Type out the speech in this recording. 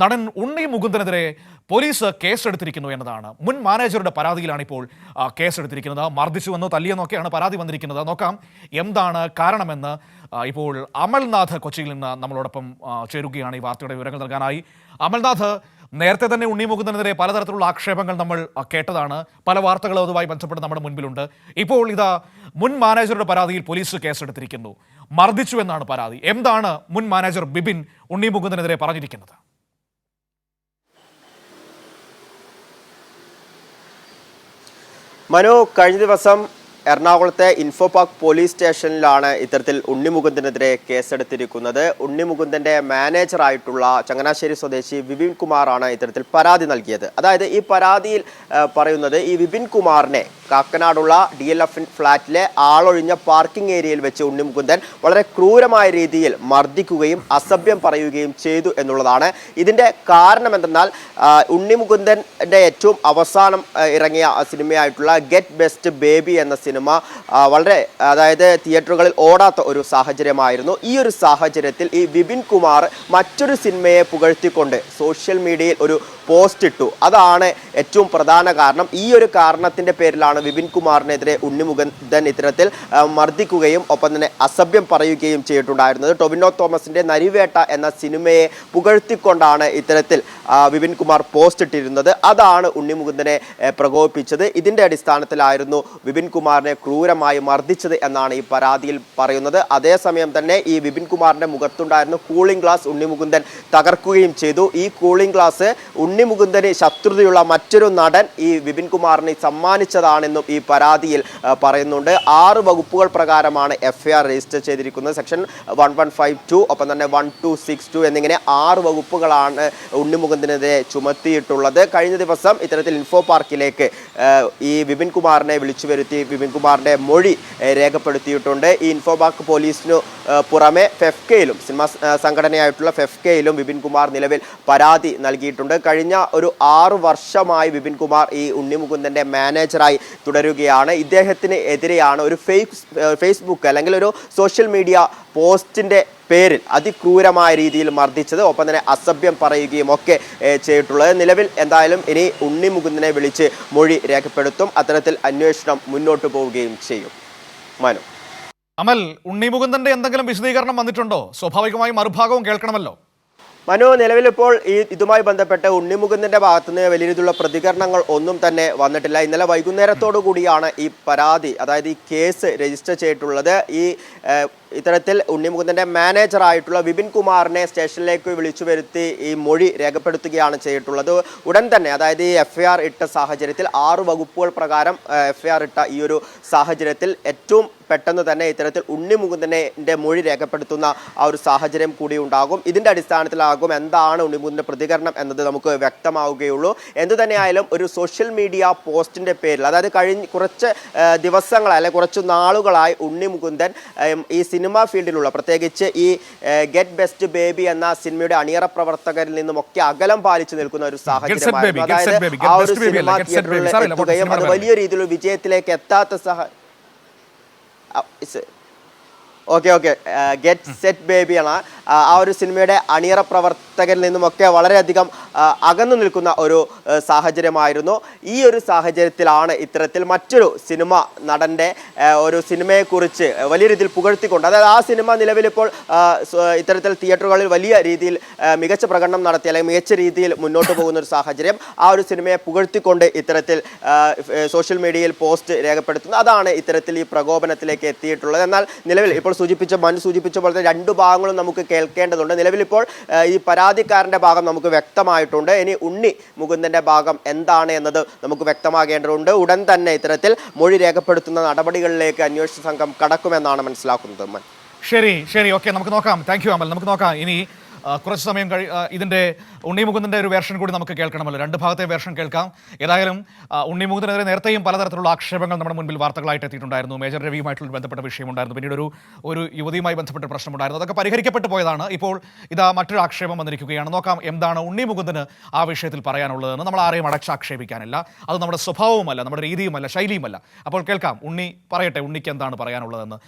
നടൻ ഉണ്ണി മുകുന്ദനെതിരെ പോലീസ് കേസെടുത്തിരിക്കുന്നു എന്നതാണ്. മുൻ മാനേജറുടെ പരാതിയിലാണ് ഇപ്പോൾ കേസെടുത്തിരിക്കുന്നത്. മർദ്ദിച്ചുവെന്നോ തല്ലിയെന്നൊക്കെയാണ് പരാതി വന്നിരിക്കുന്നത്. നോക്കാം എന്താണ് കാരണമെന്ന് ഇപ്പോൾ അമൽനാഥ് കൊച്ചിയിൽ നിന്ന് നമ്മളോടൊപ്പം ചേരുകയാണ് ഈ വാർത്തയുടെ വിവരങ്ങൾ നൽകാനായി. അമൽനാഥ് നേരത്തെ തന്നെ ഉണ്ണി മുകുന്ദനെതിരെ പലതരത്തിലുള്ള ആക്ഷേപങ്ങൾ നമ്മൾ കേട്ടതാണ്. പല വാർത്തകളും അതുമായി ബന്ധപ്പെട്ട് നമ്മുടെ മുൻപിലുണ്ട്. ഇപ്പോൾ ഇതാ മുൻ മാനേജറുടെ പരാതിയിൽ പോലീസ് കേസെടുത്തിരിക്കുന്നു. മർദ്ദിച്ചു എന്നാണ് പരാതി. എന്താണ് മുൻ മാനേജർ ബിബിൻ ഉണ്ണി മുകുന്ദനെതിരെ പറഞ്ഞിരിക്കുന്നത്? മനു കഴിഞ്ഞ ദിവസം എറണാകുളത്തെ ഇൻഫോ പാർക്ക് പോലീസ് സ്റ്റേഷനിലാണ് ഇത്തരത്തിൽ ഉണ്ണിമുകുന്ദനെതിരെ കേസെടുത്തിരിക്കുന്നത്. ഉണ്ണിമുകുന്ദന്റെ മാനേജറായിട്ടുള്ള ചങ്ങനാശ്ശേരി സ്വദേശി വിപിൻ കുമാറാണ് ഇത്തരത്തിൽ പരാതി നൽകിയത്. അതായത് ഈ പരാതിയിൽ പറയുന്നത് ഈ വിപിൻ കുമാറിനെ കാക്കനാടുള്ള ഡി എൽ എഫ് ഫ്ളാറ്റിലെ ആളൊഴിഞ്ഞ പാർക്കിംഗ് ഏരിയയിൽ വെച്ച് ഉണ്ണിമുകുന്ദൻ വളരെ ക്രൂരമായ രീതിയിൽ മർദ്ദിക്കുകയും അസഭ്യം പറയുകയും ചെയ്തു എന്നുള്ളതാണ്. ഇതിന്റെ കാരണം എന്തെന്നാൽ ഉണ്ണിമുകുന്ദന്റെ ഏറ്റവും അവസാനം ഇറങ്ങിയ സിനിമയായിട്ടുള്ള ഗെറ്റ് ബെസ്റ്റ് ബേബി എന്ന സിനിമ ആ, വളരെ അതായത് തിയേറ്ററുകളിൽ ഓടാത്ത ഒരു സാഹചര്യമായിരുന്നു. ഈ ഒരു സാഹചര്യത്തിൽ ഈ വിപിൻ കുമാർ മറ്റൊരു സിനിമയെ പുകഴ്ത്തിക്കൊണ്ട് സോഷ്യൽ മീഡിയയിൽ ഒരു പോസ്റ്റ് ഇട്ടു. അതാണ് ഏറ്റവും പ്രധാന കാരണം. ഈ ഒരു കാരണത്തിന്റെ പേരിലാണ് വിപിൻ കുമാറിനെതിരെ ഉണ്ണിമുകുന്ദൻ ഇത്തരത്തിൽ മർദ്ദിക്കുകയും ഒപ്പം തന്നെ അസഭ്യം പറയുകയും ചെയ്തിട്ടുണ്ടായിരുന്നത്. ടൊവിനോ തോമസിന്റെ നരിവേട്ട എന്ന സിനിമയെ പുകഴ്ത്തിക്കൊണ്ടാണ് ഇത്തരത്തിൽ വിപിൻ കുമാർ പോസ്റ്റ് ഇട്ടിരുന്നത്. അതാണ് ഉണ്ണിമുകുന്ദനെ പ്രകോപിപ്പിച്ചത്. ഇതിന്റെ അടിസ്ഥാനത്തിലായിരുന്നു വിപിൻ കുമാറിനെ ക്രൂരമായി മർദ്ദിച്ചത് എന്നാണ് ഈ പരാതിയിൽ പറയുന്നത്. അതേസമയം തന്നെ ഈ വിപിൻ കുമാറിന്റെ മുഖത്തുണ്ടായിരുന്ന കൂളിംഗ് ഗ്ലാസ് ഉണ്ണിമുകുന്ദൻ തകർക്കുകയും ചെയ്തു. ഈ കൂളിംഗ് ഗ്ലാസ് ഉണ്ണിമുകുന്ദന് ശത്രുതയുള്ള മറ്റൊരു നടൻ ഈ വിപിൻ കുമാറിനെ സമ്മാനിച്ചതാണെന്നും ഈ പരാതിയിൽ പറയുന്നുണ്ട്. ആറ് വകുപ്പുകൾ പ്രകാരമാണ് എഫ് രജിസ്റ്റർ ചെയ്തിരിക്കുന്നത്. Section one one five two ഒപ്പം തന്നെ വൺ ടു സിക്സ് ടു എന്നിങ്ങനെ ആറ് വകുപ്പുകളാണ് ഉണ്ണിമുകുന്ദനെതിരെ ചുമത്തിയിട്ടുള്ളത്. കഴിഞ്ഞ ദിവസം ഇത്തരത്തിൽ ഇൻഫോ പാർക്കിലേക്ക് ഈ വിപിൻ കുമാറിനെ വിളിച്ചു വരുത്തി വിപിൻ കുമാറിന്റെ മൊഴി രേഖപ്പെടുത്തിയിട്ടുണ്ട്. ഈ ഇൻഫോ പാർക്ക് പോലീസിനു പുറമെ ഫെഫ്കയിലും സിനിമ സംഘടനയായിട്ടുള്ള ഫെഫ്കയിലും വിപിൻ കുമാർ നിലവിൽ പരാതി നൽകിയിട്ടുണ്ട്. കഴിഞ്ഞ ഒരു ആറ് വർഷമായി വിപിൻ കുമാർ ഈ ഉണ്ണിമുകുന്ദന്റെ മാനേജറായി തുടരുകയാണ്. ഇദ്ദേഹത്തിന് എതിരെയാണ് ഒരു ഫേസ് ഫേസ്ബുക്ക് അല്ലെങ്കിൽ ഒരു സോഷ്യൽ മീഡിയ പോസ്റ്റിന്റെ പേരിൽ അതിക്രൂരമായ രീതിയിൽ മർദ്ദിച്ചത്. ഒപ്പം തന്നെ അസഭ്യം പറയുകയും ഒക്കെ ചെയ്തിട്ടുള്ളത്. നിലവിൽ എന്തായാലും ഇനി ഉണ്ണിമുകുന്ദനെ വിളിച്ച് മൊഴി രേഖപ്പെടുത്തും. അത്തരത്തിൽ അന്വേഷണം മുന്നോട്ട് പോവുകയും ചെയ്യും. മനു. അമൽ ഉണ്ണി മുകുന്ദന്റെ എന്തെങ്കിലും വിശദീകരണം വന്നിട്ടുണ്ടോ? സ്വാഭാവികമായി മറുഭാഗവും കേൾക്കണമല്ലോ. മനു നിലവിലിപ്പോൾ ഈ ഇതുമായി ബന്ധപ്പെട്ട് ഉണ്ണിമുകുന്ദന്റെ ഭാഗത്തുനിന്ന് വലിയ രീതിയിലുള്ള പ്രതികരണങ്ങൾ ഒന്നും തന്നെ വന്നിട്ടില്ല. ഇന്നലെ വൈകുന്നേരത്തോടു കൂടിയാണ് ഈ പരാതി അതായത് ഈ കേസ് രജിസ്റ്റർ ചെയ്തിട്ടുള്ളത്. ഈ ഇത്തരത്തിൽ ഉണ്ണിമുകുന്ദന്റെ മാനേജറായിട്ടുള്ള വിപിൻ കുമാറിനെ സ്റ്റേഷനിലേക്ക് വിളിച്ചു വരുത്തി ഈ മൊഴി രേഖപ്പെടുത്തുകയാണ് ചെയ്തിട്ടുള്ളത്. ഉടൻ തന്നെ അതായത് ഈ എഫ്ഐആർ ഇട്ട സാഹചര്യത്തിൽ ആറ് വകുപ്പുകൾ പ്രകാരം എഫ്ഐആർ ഇട്ട ഈ ഒരു സാഹചര്യത്തിൽ ഏറ്റവും പെട്ടെന്ന് തന്നെ ഇത്തരത്തിൽ ഉണ്ണിമുകുന്ദനെ മൊഴി രേഖപ്പെടുത്തുന്ന ആ ഒരു സാഹചര്യം കൂടി ഉണ്ടാകും. ഇതിന്റെ അടിസ്ഥാനത്തിലാകും എന്താണ് ഉണ്ണിമുകുന്ദന്റെ പ്രതികരണം എന്നത് നമുക്ക് വ്യക്തമാവുകയുള്ളൂ. എന്തു തന്നെയായാലും ഒരു സോഷ്യൽ മീഡിയ പോസ്റ്റിന്റെ പേരിൽ അതായത് കഴിഞ്ഞ കുറച്ച് ദിവസങ്ങളായി അല്ലെങ്കിൽ കുറച്ച് നാളുകളായി ഉണ്ണിമുകുന്ദൻ ഈ സിനിമാ ഫീൽഡിലുള്ള പ്രത്യേകിച്ച് ഈ ഗെറ്റ് ബെസ്റ്റ് ബേബി എന്ന സിനിമയുടെ അണിയറ പ്രവർത്തകരിൽ നിന്നും ഒക്കെ അകലം പാലിച്ചു നിൽക്കുന്ന ഒരു സാഹചര്യമായിരുന്നു. അതായത് ആ ഒരു സിനിമ. തിയേറ്ററിൽ എത്തുകയും അത് വലിയ രീതിയിലുള്ള വിജയത്തിലേക്ക് എത്താത്ത സഹ ഓക്കെ ഓക്കെ ഗെറ്റ് സെറ്റ് ബേബിയാണ് ആ ഒരു സിനിമയുടെ അണിയറ പ്രവർത്തകരിൽ നിന്നുമൊക്കെ വളരെയധികം അകന്നു നിൽക്കുന്ന ഒരു സാഹചര്യമായിരുന്നു. ഈ ഒരു സാഹചര്യത്തിലാണ് ഇത്തരത്തിൽ മറ്റൊരു സിനിമ നടന്റെ ഒരു സിനിമയെക്കുറിച്ച് വലിയ രീതിയിൽ പുകഴ്ത്തിക്കൊണ്ട് അതായത് ആ സിനിമ നിലവിലിപ്പോൾ ഇത്തരത്തിൽ തിയേറ്ററുകളിൽ വലിയ രീതിയിൽ മികച്ച പ്രകടനം നടത്തി അല്ലെങ്കിൽ മികച്ച രീതിയിൽ മുന്നോട്ട് പോകുന്ന ഒരു സാഹചര്യം ആ ഒരു സിനിമയെ പുകഴ്ത്തിക്കൊണ്ട് ഇത്തരത്തിൽ സോഷ്യൽ മീഡിയയിൽ പോസ്റ്റ് രേഖപ്പെടുത്തുന്നു. അതാണ് ഇത്തരത്തിൽ ഈ പ്രകോപനത്തിലേക്ക് എത്തിയിട്ടുള്ളത്. എന്നാൽ നിലവിൽ ഇപ്പോൾ സൂചിപ്പിച്ച മനു സൂചിപ്പിച്ച പോലെ തന്നെ രണ്ടു ഭാഗങ്ങളും നമുക്ക് കേൾക്കേണ്ടതുണ്ട്. നിലവിൽ ഇപ്പോൾ പരാ ഈ പരാതിക്കാരന്റെ ഭാഗം നമുക്ക് വ്യക്തമായിട്ടുണ്ട്. ഇനി ഉണ്ണി മുകുന്ദന്റെ ഭാഗം എന്താണ് എന്നത് നമുക്ക് വ്യക്തമാകേണ്ടതുണ്ട്. ഉടൻ തന്നെ ഇത്തരത്തിൽ മൊഴി രേഖപ്പെടുത്തുന്ന നടപടികളിലേക്ക് അന്വേഷണ സംഘം കടക്കുമെന്നാണ് മനസ്സിലാക്കുന്നത് ശരി ശരി. ഓക്കെ നമുക്ക് നോക്കാം. Thank you Amal. നമുക്ക് നോക്കാം. ഇനി കുറച്ച് സമയം കഴി ഇതിന്റെ ഇതിന്റെ ഉണ്ണി മുകുന്ദന്റെ ഒരു വേർഷൻ കൂടി നമുക്ക് കേൾക്കണമല്ലോ. രണ്ട് ഭാഗത്തെ വേർഷൻ കേൾക്കാം. ഏതായാലും ഉണ്ണിമുകുന്ദനെതിരെ ഉണ്ണി മുകുന്ദനെതിരെ നേരത്തെയും പലതരത്തിലുള്ള ആക്ഷേപങ്ങൾ നമ്മുടെ മുൻപിൽ വാർത്തകളായിട്ട് എത്തിയിട്ടുണ്ടായിരുന്നു. മേജർ രവിയുമായിട്ടുള്ള ബന്ധപ്പെട്ട വിഷയമുണ്ടായിരുന്നു. പിന്നീട് ഒരു ഒരു യുവതിയുമായി ബന്ധപ്പെട്ട പ്രശ്നമുണ്ടായിരുന്നു. അതൊക്കെ പരിഹരിക്കപ്പെട്ടു പോയതാണ്. ഇപ്പോൾ ഇതാ മറ്റൊരു ആക്ഷേപം വന്നിരിക്കുകയാണ്. നോക്കാം എന്താണ് ഉണ്ണി മുകുന്ദന് ആ വിഷയത്തിൽ പറയാനുള്ളതെന്ന്. നമ്മൾ ആരെയും അടച്ച് ആക്ഷേപിക്കാനില്ല. അത് നമ്മുടെ സ്വഭാവവുമല്ല നമ്മുടെ രീതിയുമല്ല ശൈലിയുമല്ല. അപ്പോൾ കേൾക്കാം. ഉണ്ണി പറയട്ടെ ഉണ്ണിക്ക് എന്താണ് പറയാനുള്ളതെന്ന്.